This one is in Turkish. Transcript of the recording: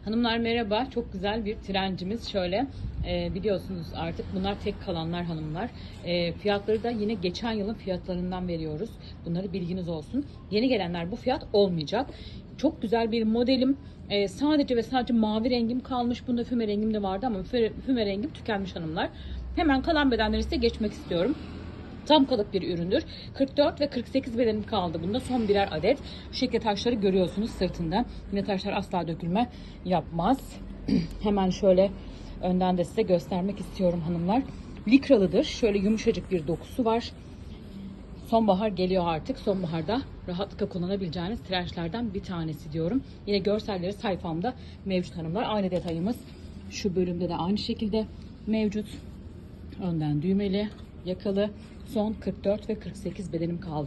Hanımlar merhaba. Çok güzel bir trencimiz şöyle. e, biliyorsunuz artık bunlar tek kalanlar hanımlar. E, fiyatları da yine geçen yılın fiyatlarından veriyoruz. Bunları bilginiz olsun. Yeni gelenler bu fiyat olmayacak. Çok güzel bir modelim. E, sadece ve sadece mavi rengim kalmış. Bunda füme rengim de vardı ama füme, rengim tükenmiş hanımlar. Hemen kalan bedenleri size geçmek istiyorum. Tam kalıp bir üründür. 44 ve 48 bedenim kaldı bunda. Son birer adet. Şu şekilde taşları görüyorsunuz sırtında. Yine taşlar asla dökülme yapmaz. Hemen şöyle önden de size göstermek istiyorum hanımlar. Likralıdır. Şöyle yumuşacık bir dokusu var. Sonbahar geliyor artık. Sonbaharda rahatlıkla kullanabileceğiniz trençlerden bir tanesi diyorum. Yine görselleri sayfamda mevcut hanımlar. Aynı detayımız şu bölümde de aynı şekilde mevcut. Önden düğmeli, yakalı. Son 44 ve 48 bedenim kaldı.